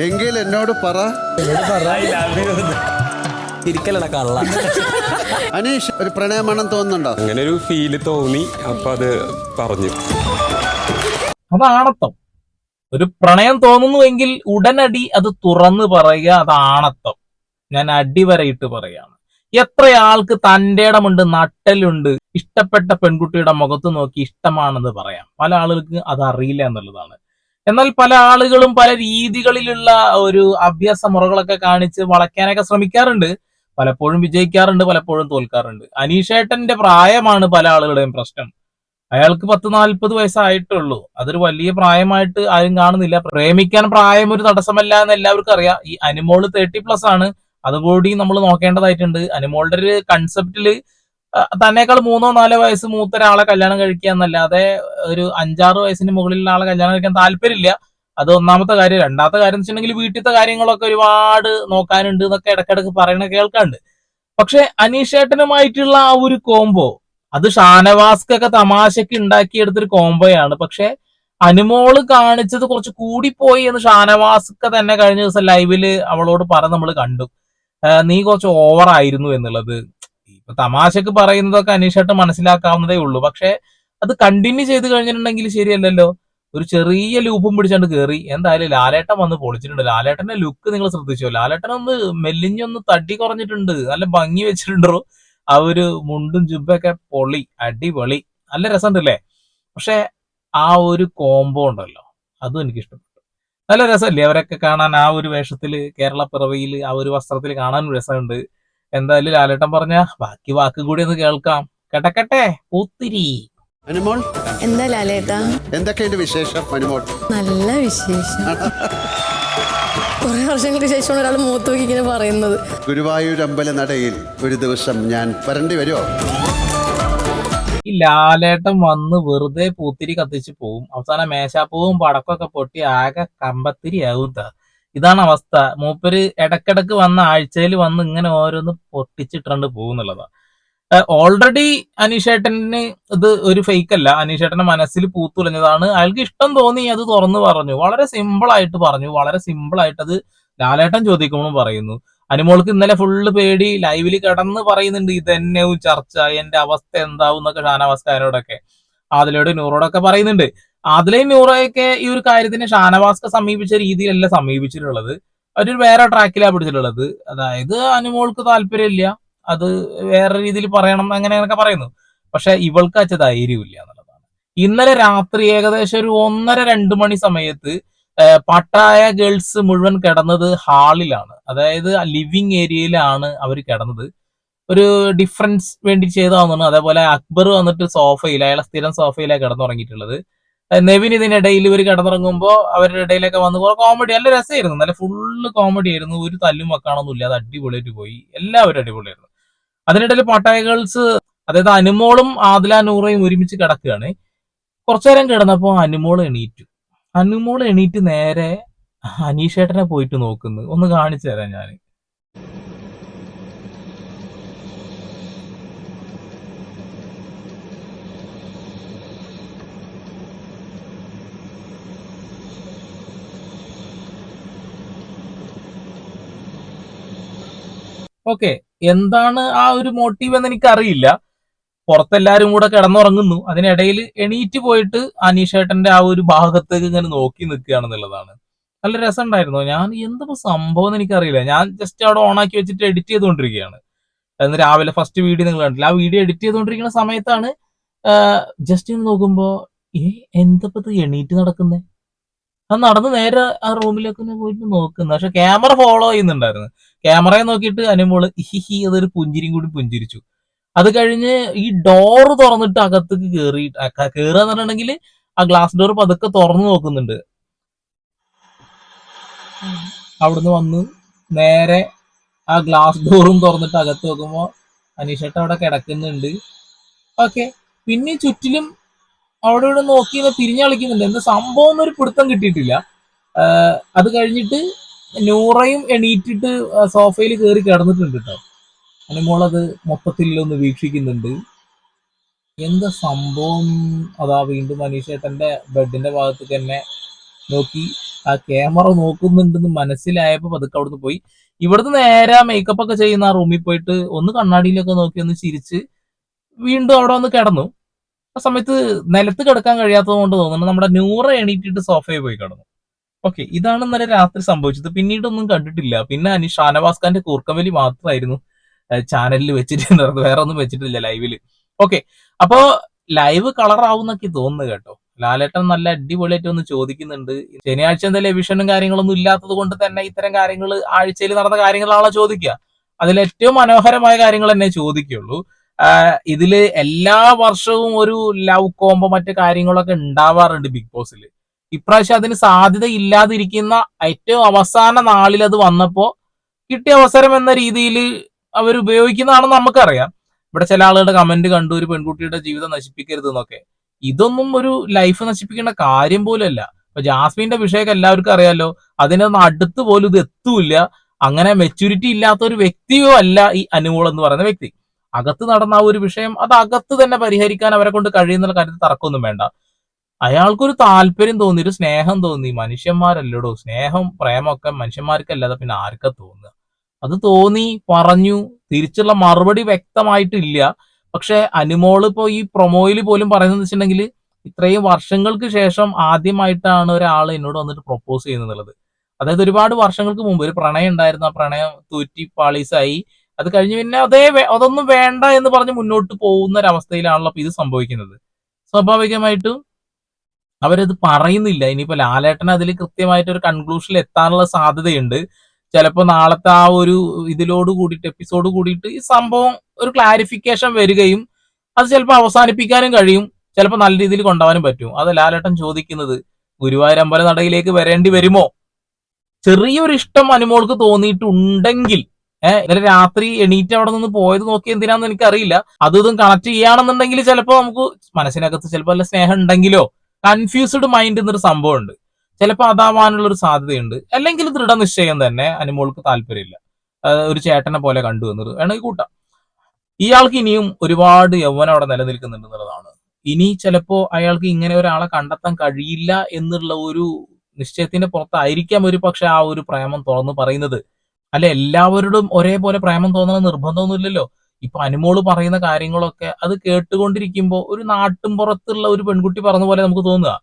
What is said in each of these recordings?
എങ്കിൽ എന്നോട് പറ. കള്ള. അനീഷ് ഒരു പ്രണയമണം തോന്നുന്നുണ്ടോ? അങ്ങനെ ഒരു ഫീൽ തോന്നി അപ്പൊ അത് പറഞ്ഞു. അതാണത്തം ഒരു പ്രണയം തോന്നുന്നുവെങ്കിൽ ഉടനടി അത് തുറന്നു പറയുക അതാണത്തം ഞാൻ അടിവരയിട്ട് പറയാണ്. എത്ര ആൾക്ക് തന്റെ ഇടമുണ്ട് നട്ടലുണ്ട് ഇഷ്ടപ്പെട്ട പെൺകുട്ടിയുടെ മുഖത്ത് നോക്കി ഇഷ്ടമാണെന്ന് പറയാം. പല ആളുകൾക്ക് അത് അറിയില്ല എന്നുള്ളതാണ്. എന്നാൽ പല ആളുകളും പല രീതികളിലുള്ള ഒരു അഭ്യാസ മുറകളൊക്കെ കാണിച്ച് വളയ്ക്കാനൊക്കെ ശ്രമിക്കാറുണ്ട്. പലപ്പോഴും വിജയിക്കാറുണ്ട് പലപ്പോഴും തോൽക്കാറുണ്ട്. അനീഷേട്ടന്റെ പ്രായമാണ് പല ആളുകളുടെയും പ്രശ്നം. അയാൾക്ക് പത്ത് നാൽപ്പത് വയസ്സായിട്ടുള്ളൂ. അതൊരു വലിയ പ്രായമായിട്ട് ആരും കാണുന്നില്ല. പ്രേമിക്കാൻ പ്രായം ഒരു തടസ്സമല്ല എന്ന് എല്ലാവർക്കും അറിയാം. ഈ അനുമോൾ തേർട്ടി പ്ലസ് ആണ്. അതുകൂടി നമ്മൾ നോക്കേണ്ടതായിട്ടുണ്ട്. അനുമോളുടെ ഒരു കൺസെപ്റ്റിൽ തന്നേക്കാൾ മൂന്നോ നാലോ വയസ്സ് മൂത്ത ഒരാളെ കല്യാണം കഴിക്കുക എന്നല്ലാതെ ഒരു അഞ്ചാറ് വയസ്സിന് മുകളിലുള്ള ആളെ കല്യാണം കഴിക്കാൻ താല്പര്യമില്ല. അത് ഒന്നാമത്തെ കാര്യം. രണ്ടാമത്തെ കാര്യം എന്ന് വെച്ചിട്ടുണ്ടെങ്കിൽ വീട്ടിലത്തെ കാര്യങ്ങളൊക്കെ ഒരുപാട് നോക്കാനുണ്ട് എന്നൊക്കെ ഇടക്കിടക്ക് പറയണ കേൾക്കാണ്ട് പക്ഷെ അനീഷേട്ടനുമായിട്ടുള്ള ആ ഒരു കോംബോ അത് ഷാനവാസ്കൊക്കെ തമാശക്ക് ഉണ്ടാക്കിയെടുത്തൊരു കോംബോയാണ്. പക്ഷെ അനുമോൾ കാണിച്ചത് കുറച്ച് കൂടിപ്പോയി എന്ന് ഷാനവാസ്ക തന്നെ കഴിഞ്ഞ ദിവസം ലൈവിൽ അവളോട് പറഞ്ഞ് നമ്മൾ കണ്ടു. നീ കുറച്ച് ഓവറായിരുന്നു എന്നുള്ളത്. തമാശക്ക് പറയുന്നതൊക്കെ അനീഷായിട്ട് മനസ്സിലാക്കാവുന്നതേ ഉള്ളൂ. പക്ഷെ അത് കണ്ടിന്യൂ ചെയ്ത് കഴിഞ്ഞിട്ടുണ്ടെങ്കിൽ ശരിയല്ലല്ലോ. ഒരു ചെറിയ ലൂപ്പും പിടിച്ചാണ്ട് കയറി എന്തായാലും ലാലേട്ടൻ വന്ന് പൊളിച്ചിട്ടുണ്ട്. ലാലേട്ടന്റെ ലുക്ക് നിങ്ങൾ ശ്രദ്ധിച്ചോ? ലാലേട്ടൻ ഒന്ന് മെല്ലിഞ്ഞൊന്ന് തട്ടി കുറഞ്ഞിട്ടുണ്ട്. നല്ല ഭംഗി വെച്ചിട്ടുണ്ടോ ആ ഒരു മുണ്ടും ജുബൊക്കെ പൊളി അടിപൊളി. നല്ല രസമുണ്ടല്ലേ? പക്ഷെ ആ ഒരു കോംബോ ഉണ്ടല്ലോ. അതും എനിക്ക് ഇഷ്ടപ്പെട്ടു നല്ല രസമല്ലേ? അവരൊക്കെ കാണാൻ ആ ഒരു വേഷത്തിൽ കേരള പിറവിയിൽ ആ ഒരു വസ്ത്രത്തിൽ കാണാൻ രസമുണ്ട്. എന്തായാലും ലാലേട്ടൻ പറഞ്ഞ ബാക്കി വാക്ക് കൂടി ഒന്ന് കേൾക്കാം. കേട്ടക്കട്ടെ പൂത്തിരി. അനുമോൾ? എന്താ ലാലേട്ടാ? എന്തൊക്കെയുണ്ട് വിശേഷം അനുമോൾ? നല്ല വിശേഷം. കുറെ വർഷങ്ങൾക്ക് ശേഷമാണ് ഒരാൾ മൂത്ത് നോക്കി ഇങ്ങനെ പറയുന്നത്. ഗുരുവായൂർ അമ്പല നടയിൽ ഒരു ദിവസം ഞാൻ വരണ്ടി വരുമോ ഈ ലാലേട്ടൻ വന്ന് വെറുതെ പൂത്തിരി കത്തിച്ച് പോവും. അവസാനം മേശാപ്പൂവും പടക്കമൊക്കെ പൊട്ടി ആകെ കമ്പത്തിരി ആവും. ഇതാണ് അവസ്ഥ. മൂപ്പര് ഇടക്കിടക്ക് വന്ന ആഴ്ചയിൽ വന്ന് ഇങ്ങനെ ഓരോന്ന് പൊട്ടിച്ചിട്ടുണ്ട് പോകുന്നുള്ളതാ ഓൾറെഡി അനീഷേട്ടന് ഇത് ഒരു ഫേക്ക് അല്ല. അനീഷേട്ടന്റെ മനസ്സിൽ പൂത്തുലഞ്ഞതാണ് അയാൾക്ക് ഇഷ്ടം തോന്നി അത് തുറന്നു പറഞ്ഞു. വളരെ സിമ്പിൾ ആയിട്ട് പറഞ്ഞു. വളരെ സിമ്പിൾ ആയിട്ട് അത് ലാലേട്ടൻ ചോദിക്കുമെന്ന് പറയുന്നു. അനുമോൾക്ക് ഇന്നലെ ഫുള്ള് പേടി ലൈവിൽ കിടന്ന് പറയുന്നുണ്ട് ഇതെന്നെ ചർച്ച എന്റെ അവസ്ഥ എന്താവും എന്നൊക്കെ ഷാനവാസ്കാരോടൊക്കെ അതിലൂടെ നൂറോടൊക്കെ പറയുന്നുണ്ട്. ആദിലയും നൂറയൊക്കെ ഈ ഒരു കാര്യത്തിന് ഷാനവാസ്ക സമീപിച്ച രീതിയിലല്ല സമീപിച്ചിട്ടുള്ളത്. അവരൊരു വേറെ ട്രാക്കിലാണ് പിടിച്ചിട്ടുള്ളത്. അതായത് അനുമോൾക്ക് താല്പര്യമില്ല. അത് വേറെ രീതിയിൽ പറയണം അങ്ങനെ അങ്ങനെയൊക്കെ പറയുന്നു. പക്ഷെ ഇവൾക്ക് അച്ഛ ധൈര്യമില്ല എന്നുള്ളതാണ്. ഇന്നലെ രാത്രി ഏകദേശം ഒരു ഒന്നര രണ്ട് മണി സമയത്ത് പട്ടായ ഗേൾസ് മുഴുവൻ കിടന്നത് ഹാളിലാണ്. അതായത് ലിവിങ് ഏരിയയിലാണ് അവർ കിടന്നത്. ഒരു ഡിഫറൻസ് വേണ്ടി ചെയ്തതാണെന്നാണ്. അതേപോലെ അക്ബർ വന്നിട്ട് സോഫയിൽ അയാളെ സ്ഥിരം സോഫയിലാണ് കിടന്നുറങ്ങിയിട്ടുള്ളത്. നെവിൻ ഇതിനിടയിൽ ഇവർ കിടന്നിറങ്ങുമ്പോൾ അവരുടെ ഇടയിലൊക്കെ വന്ന് കുറെ കോമഡി നല്ല രസമായിരുന്നു. നല്ല ഫുള്ള് കോമഡി ആയിരുന്നു. ഒരു തല്ലും വെക്കാണൊന്നുമില്ല അത് അടിപൊളിയായിട്ട് പോയി. എല്ലാവരും അടിപൊളിയായിരുന്നു. അതിനിടയിൽ പട്ടായ ഗേൾസ് അതായത് അനുമോളും ആദില നൂറയും ഒരുമിച്ച് കിടക്കുകയാണ്. കുറച്ചു നേരം കിടന്നപ്പോൾ അനുമോൾ എണീറ്റു. അനുമോൾ എണീറ്റ് നേരെ അനീഷേട്ടനെ പോയിട്ട് നോക്കുന്നു. ഒന്ന് കാണിച്ചു തരാം ഞാൻ ഓക്കെ. എന്താണ് ആ ഒരു മോട്ടീവ് എന്ന് എനിക്ക് അറിയില്ല പുറത്തെല്ലാരും കൂടെ കിടന്നുറങ്ങുന്നു. അതിനിടയിൽ എണീറ്റ് പോയിട്ട് അനീഷേട്ടന്റെ ആ ഒരു ഭാഗത്തേക്ക് ഇങ്ങനെ നോക്കി നിൽക്കുകയാണെന്നുള്ളതാണ്. നല്ല രസം രസമുണ്ടായിരുന്നു? ഞാൻ എന്തിപ്പോ സംഭവം എന്ന് എനിക്കറിയില്ല. ഞാൻ ജസ്റ്റ് അവിടെ ഓണാക്കി വെച്ചിട്ട് എഡിറ്റ് ചെയ്തുകൊണ്ടിരിക്കുകയാണ്. അന്ന് രാവിലെ ഫസ്റ്റ് വീഡിയോ നിങ്ങൾ കണ്ടില്ല ആ വീഡിയോ എഡിറ്റ് ചെയ്തുകൊണ്ടിരിക്കുന്ന സമയത്താണ് ജസ്റ്റ് നോക്കുമ്പോ ഏ എന്തപ്പോ എണീറ്റ് നടക്കുന്നേ? അത് നടന്ന് നേരെ ആ റൂമിലേക്ക് പോയിട്ട് നോക്കുന്നു. പക്ഷെ ക്യാമറ ഫോളോ ചെയ്യുന്നുണ്ടായിരുന്നു. ക്യാമറയെ നോക്കിയിട്ട് അനുമോൾ ഹിഹി അതൊരു പുഞ്ചിരിയും കൂടി പുഞ്ചിരിച്ചു. അത് കഴിഞ്ഞ് ഈ ഡോർ തുറന്നിട്ട് അകത്തേക്ക് കയറി കയറുക എന്ന് പറഞ്ഞിട്ടുണ്ടെങ്കിൽ ആ ഗ്ലാസ് ഡോർ പതുക്കെ തുറന്നു നോക്കുന്നുണ്ട്. അവിടുന്ന് വന്ന് നേരെ ആ ഗ്ലാസ് ഡോറും തുറന്നിട്ട് അകത്ത് നോക്കുമ്പോ അനീഷേട്ട അവിടെ കിടക്കുന്നുണ്ട്. ഓക്കെ. പിന്നെ ചുറ്റിലും അവിടെ ഇവിടെ നോക്കി തിരിഞ്ഞളിക്കുന്നുണ്ട് എന്താ സംഭവം ഒരു പിടുത്തം കിട്ടിയിട്ടില്ല. അത് കഴിഞ്ഞിട്ട് നൂറയും എണീറ്റിട്ട് സോഫയിൽ കയറി കിടന്നിട്ടുണ്ട് കേട്ടോ അനുമോളത് മൊത്തത്തിൽ ഒന്ന് വീക്ഷിക്കുന്നുണ്ട്. എന്താ സംഭവം? അതാ വീണ്ടും അനീഷേട്ടന്റെ ബെഡിന്റെ ഭാഗത്ത് തന്നെ നോക്കി. ആ ക്യാമറ നോക്കുന്നുണ്ടെന്ന് മനസ്സിലായപ്പോ പതുക്കെ അവിടുന്ന് പോയി. ഇവിടുന്ന് നേരെ മേക്കപ്പ് ഒക്കെ ചെയ്യുന്ന ആ റൂമിൽ പോയിട്ട് ഒന്ന് കണ്ണാടിയിലൊക്കെ നോക്കി ഒന്ന് ചിരിച്ച് വീണ്ടും അവിടെ ഒന്ന് കിടന്നു. ആ സമയത്ത് നിലത്ത് കിടക്കാൻ കഴിയാത്തത് കൊണ്ട് തോന്നുന്നു. നമ്മുടെ നൂറ് എണീറ്റിട്ട് സോഫയിൽ പോയി കിടന്നു. ഓക്കെ ഇതാണ് ഇന്നലെ രാത്രി സംഭവിച്ചത്. പിന്നീടൊന്നും കണ്ടിട്ടില്ല. പിന്നെ അനി ഷാനവാസ് ഖാന്റെ കൂർക്കവലി മാത്രമായിരുന്നു ചാനലിൽ വെച്ചിട്ടുണ്ടായിരുന്നത് വേറെ ഒന്നും വെച്ചിട്ടില്ല ലൈവിൽ. ഓക്കെ അപ്പോ ലൈവ് കളർ ആവുന്നൊക്കെ തോന്നുന്നു കേട്ടോ. ലാലേട്ടൻ നല്ല അടിപൊളിയായിട്ട് ഒന്ന് ചോദിക്കുന്നുണ്ട്. ശനിയാഴ്ച എന്തായാലും എവിഷനും കാര്യങ്ങളൊന്നും ഇല്ലാത്തത് കൊണ്ട് തന്നെ ഇത്തരം കാര്യങ്ങൾ ആഴ്ചയിൽ നടന്ന കാര്യങ്ങളാണോ ചോദിക്കുക. അതിൽ ഏറ്റവും മനോഹരമായ കാര്യങ്ങൾ തന്നെ ചോദിക്കുള്ളൂ. ഇതിൽ എല്ലാ വർഷവും ഒരു ലവ് കോംബോ മറ്റു കാര്യങ്ങളൊക്കെ ഉണ്ടാവാറുണ്ട് ബിഗ് ബോസിൽ ഇപ്രാവശ്യം അതിന് സാധ്യത ഇല്ലാതിരിക്കുന്ന ഏറ്റവും അവസാന നാളിൽ അത് വന്നപ്പോ കിട്ടിയ അവസരം എന്ന രീതിയിൽ അവർ ഉപയോഗിക്കുന്നതാണെന്ന് നമുക്കറിയാം. ഇവിടെ ചില ആളുകളുടെ കമന്റ് കണ്ടു ഒരു പെൺകുട്ടിയുടെ ജീവിതം നശിപ്പിക്കരുത് എന്നൊക്കെ. ഇതൊന്നും ഒരു ലൈഫ് നശിപ്പിക്കേണ്ട കാര്യം പോലല്ല ഇപ്പൊ ജാസ്മിന്റെ വിഷയമൊക്കെ എല്ലാവർക്കും അറിയാലോ അതിനൊന്നും അടുത്ത് പോലും ഇത് എത്തൂല്ല. അങ്ങനെ മെച്യൂരിറ്റി ഇല്ലാത്ത ഒരു വ്യക്തിയോ അല്ല ഈ അനുമോൾ എന്ന് പറയുന്ന വ്യക്തി. അകത്ത് നടന്ന ആ ഒരു വിഷയം അത് അകത്ത് തന്നെ പരിഹരിക്കാൻ അവരെ കൊണ്ട് കഴിയുന്ന കാര്യത്തിൽ തർക്കമൊന്നും വേണ്ട. അയാൾക്കൊരു താല്പര്യം തോന്നി ഒരു സ്നേഹം തോന്നി. മനുഷ്യന്മാരല്ലടോ സ്നേഹം പ്രേമമൊക്കെ മനുഷ്യന്മാർക്കല്ലാതെ പിന്നെ ആർക്കാ തോന്നുക? അത് തോന്നി പറഞ്ഞു തിരിച്ചുള്ള മറുപടി വ്യക്തമായിട്ടില്ല. പക്ഷെ അനുമോൾ ഇപ്പോൾ ഈ പ്രൊമോയിൽ പോലും പറയുന്നത് വെച്ചിട്ടുണ്ടെങ്കിൽ ഇത്രയും വർഷങ്ങൾക്ക് ശേഷം ആദ്യമായിട്ടാണ് ഒരാൾ എന്നോട് വന്നിട്ട് പ്രൊപ്പോസ് ചെയ്യുന്നത് അതായത് ഒരുപാട് വർഷങ്ങൾക്ക് മുമ്പ് ഒരു പ്രണയം ഉണ്ടായിരുന്നു. ആ പ്രണയം തൂറ്റി പാളീസായി. അത് കഴിഞ്ഞ് പിന്നെ അതേ അതൊന്നും വേണ്ട എന്ന് പറഞ്ഞ് മുന്നോട്ട് പോകുന്ന ഒരു അവസ്ഥയിലാണല്ലോ ഇപ്പൊ ഇത് സംഭവിക്കുന്നത്. സ്വാഭാവികമായിട്ടും അവരത് പറയുന്നില്ല. ഇനിയിപ്പോ ലാലേട്ടൻ അതിൽ കൃത്യമായിട്ട് ഒരു കൺക്ലൂഷനിൽ എത്താനുള്ള സാധ്യതയുണ്ട്. ചിലപ്പോ നാളത്തെ ആ ഒരു ഇതിലോട് കൂടിയിട്ട് എപ്പിസോഡ് കൂടിയിട്ട് ഈ സംഭവം ഒരു ക്ലാരിഫിക്കേഷൻ വരികയും അത് ചിലപ്പോൾ അവസാനിപ്പിക്കാനും കഴിയും. ചിലപ്പോൾ നല്ല രീതിയിൽ കൊണ്ടുപോകാനും പറ്റും. അത് ലാലേട്ടൻ ചോദിക്കുന്നത്. ഗുരുവായൂർ അമ്പല നടയിലേക്ക് വരേണ്ടി വരുമോ? ചെറിയൊരു ഇഷ്ടം അനുമോൾക്ക് തോന്നിയിട്ടുണ്ടെങ്കിൽ ഏഹ് ഇന്നലെ രാത്രി എണീറ്റ് അവിടെ നിന്ന് പോയത് നോക്കി എന്തിനാന്ന് എനിക്കറിയില്ല. അതും കണക്ട് ചെയ്യുകയാണെന്നുണ്ടെങ്കിൽ ചിലപ്പോൾ നമുക്ക് മനസ്സിനകത്ത് ചിലപ്പോൾ വല്ല സ്നേഹം ഉണ്ടെങ്കിലോ കൺഫ്യൂസ്ഡ് മൈൻഡ് എന്നൊരു സംഭവം ഉണ്ട് ചിലപ്പോൾ അതാവാനുള്ള ഒരു സാധ്യതയുണ്ട്. അല്ലെങ്കിൽ ദൃഢനിശ്ചയം തന്നെ അനുമോൾക്ക് താല്പര്യമില്ല. ഒരു ചേട്ടനെ പോലെ കണ്ടു എന്നത് വേണമെങ്കിൽ കൂട്ടാം. ഇയാൾക്ക് ഇനിയും ഒരുപാട് യൗവനം അവിടെ നിലനിൽക്കുന്നുണ്ട് എന്നുള്ളതാണ്. ഇനി ചിലപ്പോ അയാൾക്ക് ഇങ്ങനെ ഒരാളെ കണ്ടെത്താൻ കഴിയില്ല എന്നുള്ള ഒരു നിശ്ചയത്തിന്റെ പുറത്തായിരിക്കാം ഒരു പക്ഷെ ആ ഒരു പ്രേമം തുറന്നു പറയുന്നത്. അല്ലെ എല്ലാവരോടും ഒരേപോലെ പ്രേമം തോന്നണം നിർബന്ധമൊന്നുമില്ലല്ലോ. ഇപ്പൊ അനുമോൾ പറയുന്ന കാര്യങ്ങളൊക്കെ അത് കേട്ടുകൊണ്ടിരിക്കുമ്പോൾ ഒരു നാട്ടും പുറത്തുള്ള ഒരു പെൺകുട്ടി പറഞ്ഞ പോലെ നമുക്ക് തോന്നുക.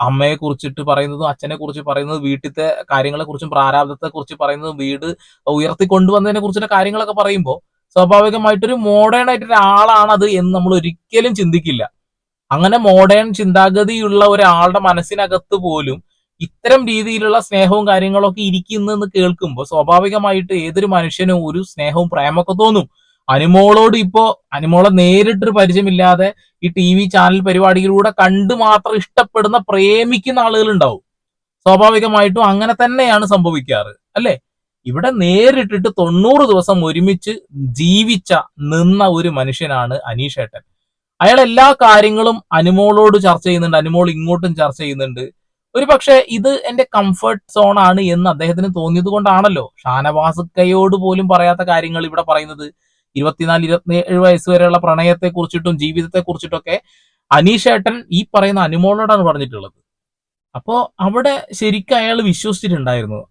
അമ്മയെ കുറിച്ചിട്ട് പറയുന്നതും അച്ഛനെ കുറിച്ച് പറയുന്നതും വീട്ടിലത്തെ കാര്യങ്ങളെ കുറിച്ചും പ്രാരാബ്ദത്തെ കുറിച്ച് പറയുന്നതും വീട് ഉയർത്തി കൊണ്ടുവന്നതിനെ കുറിച്ചുള്ള കാര്യങ്ങളൊക്കെ പറയുമ്പോൾ സ്വാഭാവികമായിട്ടൊരു മോഡേൺ ആയിട്ട് ഒരാളാണ് അത് എന്ന് നമ്മൾ ഒരിക്കലും ചിന്തിക്കില്ല. അങ്ങനെ മോഡേൺ ചിന്താഗതിയുള്ള ഒരാളുടെ മനസ്സിനകത്ത് പോലും ഇത്തരം രീതിയിലുള്ള സ്നേഹവും കാര്യങ്ങളൊക്കെ ഇരിക്കുന്നു എന്ന് കേൾക്കുമ്പോൾ സ്വാഭാവികമായിട്ട് ഏതൊരു മനുഷ്യനും ഒരു സ്നേഹവും പ്രേമൊക്കെ തോന്നും. അനുമോളോട് ഇപ്പോ അനുമോളെ നേരിട്ടൊരു പരിചയമില്ലാതെ ഈ ടി വി ചാനൽ പരിപാടിയിലൂടെ കണ്ട് മാത്രം ഇഷ്ടപ്പെടുന്ന പ്രേമിക്കുന്ന ആളുകൾ ഉണ്ടാവും സ്വാഭാവികമായിട്ടും അങ്ങനെ തന്നെയാണ് സംഭവിക്കാറ് അല്ലെ? ഇവിടെ നേരിട്ടിട്ട് തൊണ്ണൂറ് ദിവസം ഒരുമിച്ച് ജീവിച്ച നിന്ന ഒരു മനുഷ്യനാണ് അനീഷേട്ടൻ അയാൾ എല്ലാ കാര്യങ്ങളും അനുമോളോട് ചർച്ച ചെയ്യുന്നുണ്ട് അനുമോൾ ഇങ്ങോട്ടും ചർച്ച ചെയ്യുന്നുണ്ട്. ഒരു പക്ഷേ ഇത് എന്റെ കംഫർട്ട് സോൺ ആണ് എന്ന് അദ്ദേഹത്തിന് തോന്നിയത് കൊണ്ടാണല്ലോ. ഷാനവാസുക്കയോട് പോലും പറയാത്ത കാര്യങ്ങൾ ഇവിടെ പറയുന്നത്. ഇരുപത്തിനാല് ഇരുപത്തിയേഴ് വയസ്സ് വരെയുള്ള പ്രണയത്തെ കുറിച്ചിട്ടും ജീവിതത്തെ കുറിച്ചിട്ടൊക്കെ അനീഷേട്ടൻ ഈ പറയുന്ന അനുമോളോടാണ് പറഞ്ഞിട്ടുള്ളത്. അപ്പോ അവിടെ ശരിക്കും അയാൾ വിശ്വസിച്ചിട്ടുണ്ടായിരുന്നു.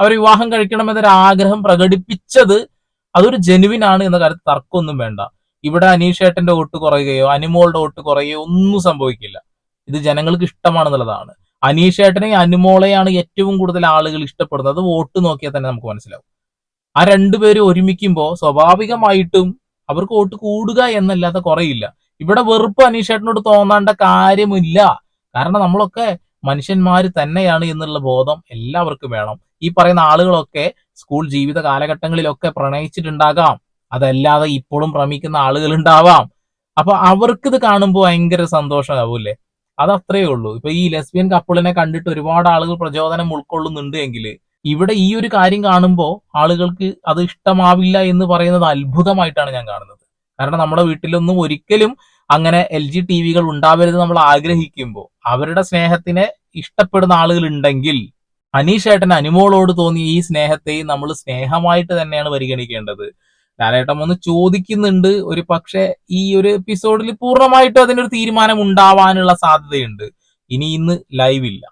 അവർ വിവാഹം കഴിക്കണമെന്നൊരു ആഗ്രഹം പ്രകടിപ്പിച്ചത് അതൊരു ജെനുവിൻ ആണ് എന്ന കാര്യത്തിൽ തർക്കമൊന്നും വേണ്ട. ഇവിടെ അനീഷേട്ടന്റെ വോട്ട് കുറയുകയോ അനുമോളുടെ വോട്ട് കുറയുകയോ ഒന്നും സംഭവിക്കില്ല. ഇത് ജനങ്ങൾക്ക് ഇഷ്ടമാണെന്നുള്ളതാണ്. അനീഷേട്ടനെയും അനുമോളെയാണ് ഏറ്റവും കൂടുതൽ ആളുകൾ ഇഷ്ടപ്പെടുന്നത്. വോട്ട് നോക്കിയാൽ തന്നെ നമുക്ക് മനസ്സിലാവും. ആ രണ്ടുപേരും ഒരുമിക്കുമ്പോൾ സ്വാഭാവികമായിട്ടും അവർക്ക് വോട്ട് കൂടുക എന്നല്ലാതെ കുറയില്ല. ഇവിടെ വെറുപ്പ് അനീഷേട്ടനോട് തോന്നേണ്ട കാര്യമില്ല. കാരണം നമ്മളൊക്കെ മനുഷ്യന്മാർ തന്നെയാണ് എന്നുള്ള ബോധം എല്ലാവർക്കും വേണം. ഈ പറയുന്ന ആളുകളൊക്കെ സ്കൂൾ ജീവിത കാലഘട്ടങ്ങളിലൊക്കെ പ്രണയിച്ചിട്ടുണ്ടാകാം. അതല്ലാതെ ഇപ്പോഴും ഭ്രമിക്കുന്ന ആളുകൾ ഉണ്ടാവാം അപ്പൊ അവർക്ക് ഇത് കാണുമ്പോൾ ഭയങ്കര സന്തോഷമാവൂല്ലേ? അത് അത്രയേ ഉള്ളൂ. ഇപ്പൊ ഈ ലെസ്ബിയൻ കപ്പിളിനെ കണ്ടിട്ട് ഒരുപാട് ആളുകൾ പ്രചോദനം ഉൾക്കൊള്ളുന്നുണ്ട് എങ്കിൽ ഇവിടെ ഈ ഒരു കാര്യം കാണുമ്പോൾ ആളുകൾക്ക് അത് ഇഷ്ടമാവില്ല എന്ന് പറയുന്നത് അത്ഭുതമായിട്ടാണ് ഞാൻ കാണുന്നത്. കാരണം നമ്മുടെ വീട്ടിലൊന്നും ഒരിക്കലും അങ്ങനെ എൽ ജി ടി വികൾ ഉണ്ടാവരുത് നമ്മൾ ആഗ്രഹിക്കുമ്പോൾ അവരുടെ സ്നേഹത്തിനെ ഇഷ്ടപ്പെടുന്ന ആളുകൾ ഉണ്ടെങ്കിൽ അനീഷേട്ടൻ അനുമോളോട് തോന്നിയ ഈ സ്നേഹത്തെയും നമ്മൾ സ്നേഹമായിട്ട് തന്നെയാണ് പരിഗണിക്കേണ്ടത്. ലാലേട്ടൻ ഒന്ന് ചോദിക്കുന്നുണ്ട് ഒരു പക്ഷെ ഈ ഒരു എപ്പിസോഡിൽ പൂർണമായിട്ടും അതിനൊരു തീരുമാനം ഉണ്ടാവാനുള്ള സാധ്യതയുണ്ട്. ഇനി ഇന്ന് ലൈവ് ഇല്ല.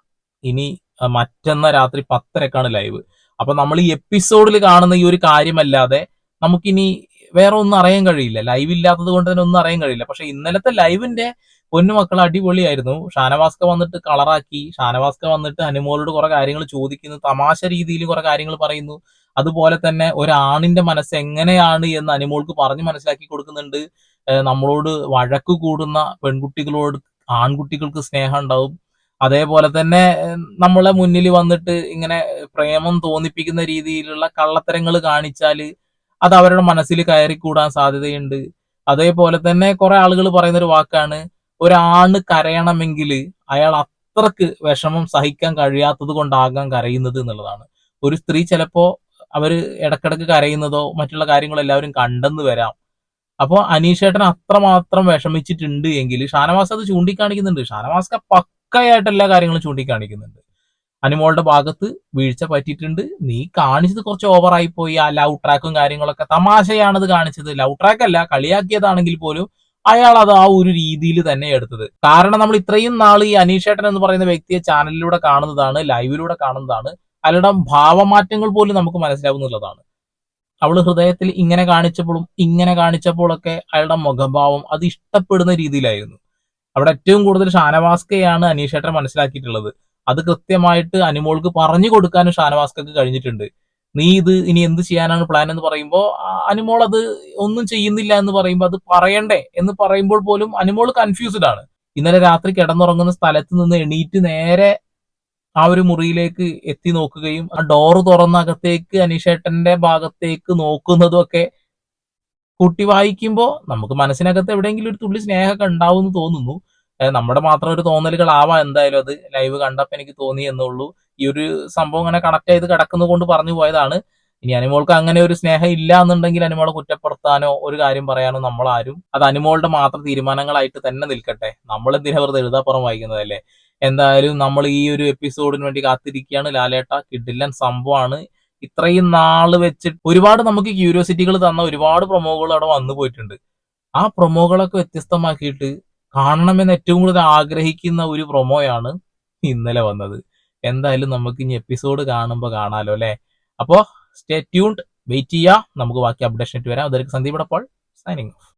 ഇനി മറ്റന്ന രാത്രി പത്തരക്കാണ് ലൈവ്. അപ്പൊ നമ്മൾ ഈ എപ്പിസോഡിൽ കാണുന്ന ഈ ഒരു കാര്യമല്ലാതെ നമുക്കിനി വേറെ ഒന്നും അറിയാൻ കഴിയില്ല. ലൈവ് ഇല്ലാത്തത് കൊണ്ട് തന്നെ ഒന്നും അറിയാൻ കഴിയില്ല. പക്ഷെ ഇന്നലത്തെ ലൈവിന്റെ പൊന്നുമക്കൾ അടിപൊളിയായിരുന്നു. ഷാനവാസ്ക വന്നിട്ട് കളറാക്കി. ഷാനവാസ്ക വന്നിട്ട് അനുമോളോട് കുറെ കാര്യങ്ങൾ ചോദിക്കുന്നു. തമാശ രീതിയിൽ കുറെ കാര്യങ്ങൾ പറയുന്നു. അതുപോലെ തന്നെ ഒരാണിന്റെ മനസ്സ് എങ്ങനെയാണ് എന്ന് അനുമോൾക്ക് പറഞ്ഞ് മനസ്സിലാക്കി കൊടുക്കുന്നുണ്ട്. നമ്മളോട് വഴക്ക് കൂടുന്ന പെൺകുട്ടികളോട് ആൺകുട്ടികൾക്ക് സ്നേഹം ഉണ്ടാവും. അതേപോലെ തന്നെ നമ്മളെ മുന്നിൽ വന്നിട്ട് ഇങ്ങനെ പ്രേമം തോന്നിപ്പിക്കുന്ന രീതിയിലുള്ള കള്ളത്തരങ്ങൾ കാണിച്ചാൽ അത് അവരുടെ മനസ്സിൽ കയറിക്കൂടാൻ സാധ്യതയുണ്ട്. അതേപോലെ തന്നെ കുറെ ആളുകൾ പറയുന്ന ഒരു വാക്കാണ് ഒരാണ് കരയണമെങ്കിൽ അയാൾ അത്രയ്ക്ക് വിഷമം സഹിക്കാൻ കഴിയാത്തത് കൊണ്ടാകാൻ കരയുന്നത് എന്നുള്ളതാണ്. ഒരു സ്ത്രീ ചിലപ്പോ അവർ ഇടക്കിടക്ക് കരയുന്നതോ മറ്റുള്ള കാര്യങ്ങളോ എല്ലാവരും കണ്ടെന്ന് വരാം. അപ്പോൾ അനീഷേട്ടൻ അത്രമാത്രം വിഷമിച്ചിട്ടുണ്ട് എങ്കിൽ ഷാനവാസ് അത് ചൂണ്ടിക്കാണിക്കുന്നുണ്ട്. ഷാനവാസ്ക പക്കയായിട്ട് എല്ലാ കാര്യങ്ങളും ചൂണ്ടിക്കാണിക്കുന്നുണ്ട്. അനുമോളുടെ ഭാഗത്ത് വീഴ്ച പറ്റിയിട്ടുണ്ട്. നീ കാണിച്ചത് കുറച്ച് ഓവറായി പോയി. ആ ലവ് ട്രാക്കും കാര്യങ്ങളൊക്കെ തമാശയാണത് കാണിച്ചത്. ലവ് ട്രാക്ക് അല്ല കളിയാക്കിയതാണെങ്കിൽ പോലും അയാൾ അത് ആ ഒരു രീതിയിൽ തന്നെ എടുത്തത്. കാരണം നമ്മൾ ഇത്രയും നാൾ ഈ അനീഷേട്ടൻ എന്ന് പറയുന്ന വ്യക്തിയെ ചാനലിലൂടെ കാണുന്നതാണ് ലൈവിലൂടെ കാണുന്നതാണ്. അയാളുടെ ഭാവമാറ്റങ്ങൾ പോലും നമുക്ക് മനസ്സിലാവുന്നുള്ളതാണ്. അവൾ ഹൃദയത്തിൽ ഇങ്ങനെ കാണിച്ചപ്പോഴും ഇങ്ങനെ കാണിച്ചപ്പോഴൊക്കെ അയാളുടെ മുഖഭാവം അത് ഇഷ്ടപ്പെടുന്ന രീതിയിലായിരുന്നു. അവിടെ ഏറ്റവും കൂടുതൽ ഷാനവാസ്കയാണ് അനീഷേട്ടൻ മനസ്സിലാക്കിയിട്ടുള്ളത്. അത് കൃത്യമായിട്ട് അനുമോൾക്ക് പറഞ്ഞു കൊടുക്കാനും ഷാനവാസ്കക്ക് കഴിഞ്ഞിട്ടുണ്ട്. നീ ഇത് ഇനി എന്ത് ചെയ്യാനാണ് പ്ലാൻ എന്ന് പറയുമ്പോൾ അനുമോൾ അത് ഒന്നും ചെയ്യുന്നില്ല എന്ന് പറയുമ്പോൾ അത് പറയണ്ടേ എന്ന് പറയുമ്പോൾ പോലും അനുമോൾ കൺഫ്യൂസ്ഡ് ആണ്. ഇന്നലെ രാത്രി കിടന്നുറങ്ങുന്ന സ്ഥലത്ത് നിന്ന് എണീറ്റ് നേരെ ആ ഒരു മുറിയിലേക്ക് എത്തി നോക്കുകയും ആ ഡോറ് തുറന്ന അകത്തേക്ക് അനീഷേട്ടന്റെ ഭാഗത്തേക്ക് നോക്കുന്നതും ഒക്കെ കൂട്ടി വായിക്കുമ്പോൾ നമുക്ക് മനസ്സിനകത്ത് എവിടെയെങ്കിലും ഒരു തുള്ളി സ്നേഹമൊക്കെ ഉണ്ടാവും എന്ന് തോന്നുന്നു. നമ്മുടെ മാത്രം ഒരു തോന്നലുകളാവാം എന്തായാലും അത്. ലൈവ് കണ്ടപ്പോൾ എനിക്ക് തോന്നി എന്നുള്ളൂ. ഈ ഒരു സംഭവം ഇങ്ങനെ കണക്ട് ചെയ്ത് കിടക്കുന്നത് കൊണ്ട് പറഞ്ഞു പോയതാണ്. ഇനി അനിമോൾക്ക് അങ്ങനെ ഒരു സ്നേഹം ഇല്ല എന്നുണ്ടെങ്കിൽ അനുമോളെ കുറ്റപ്പെടുത്താനോ ഒരു കാര്യം പറയാനോ നമ്മളാരും അത് അനുമോളുടെ മാത്രം തീരുമാനങ്ങളായിട്ട് തന്നെ നിൽക്കട്ടെ. നമ്മൾ എന്തിനാ വെറുതെ എഴുതാപ്പുറം വായിക്കുന്നതല്ലേ? എന്തായാലും നമ്മൾ ഈ ഒരു എപ്പിസോഡിന് വേണ്ടി കാത്തിരിക്കുകയാണ്. ലാലേട്ട കിഡില്ലൻ സംഭവമാണ് ഇത്രയും നാൾ വെച്ചിട്ട് ഒരുപാട് നമുക്ക് ക്യൂരിയോസിറ്റികൾ തന്ന ഒരുപാട് പ്രൊമോകൾ അവിടെ വന്നു പോയിട്ടുണ്ട്. ആ പ്രൊമോകളൊക്കെ വ്യത്യസ്തമാക്കിയിട്ട് കാണണമെന്ന് ഏറ്റവും കൂടുതൽ ആഗ്രഹിക്കുന്ന ഒരു പ്രൊമോയാണ് ഇന്നലെ വന്നത്. എന്തായാലും നമുക്ക് ഇനി എപ്പിസോഡ് കാണുമ്പോൾ കാണാലോ അല്ലേ? അപ്പോ സ്റ്റേ ട്യൂൺഡ് വെയിറ്റ് ചെയ്യാം. നമുക്ക് ബാക്കി അപ്ഡേഷൻ വരാം. അതൊരു സന്ദീപ് അപ്പോൾ സൈനിങ് ഓഫ്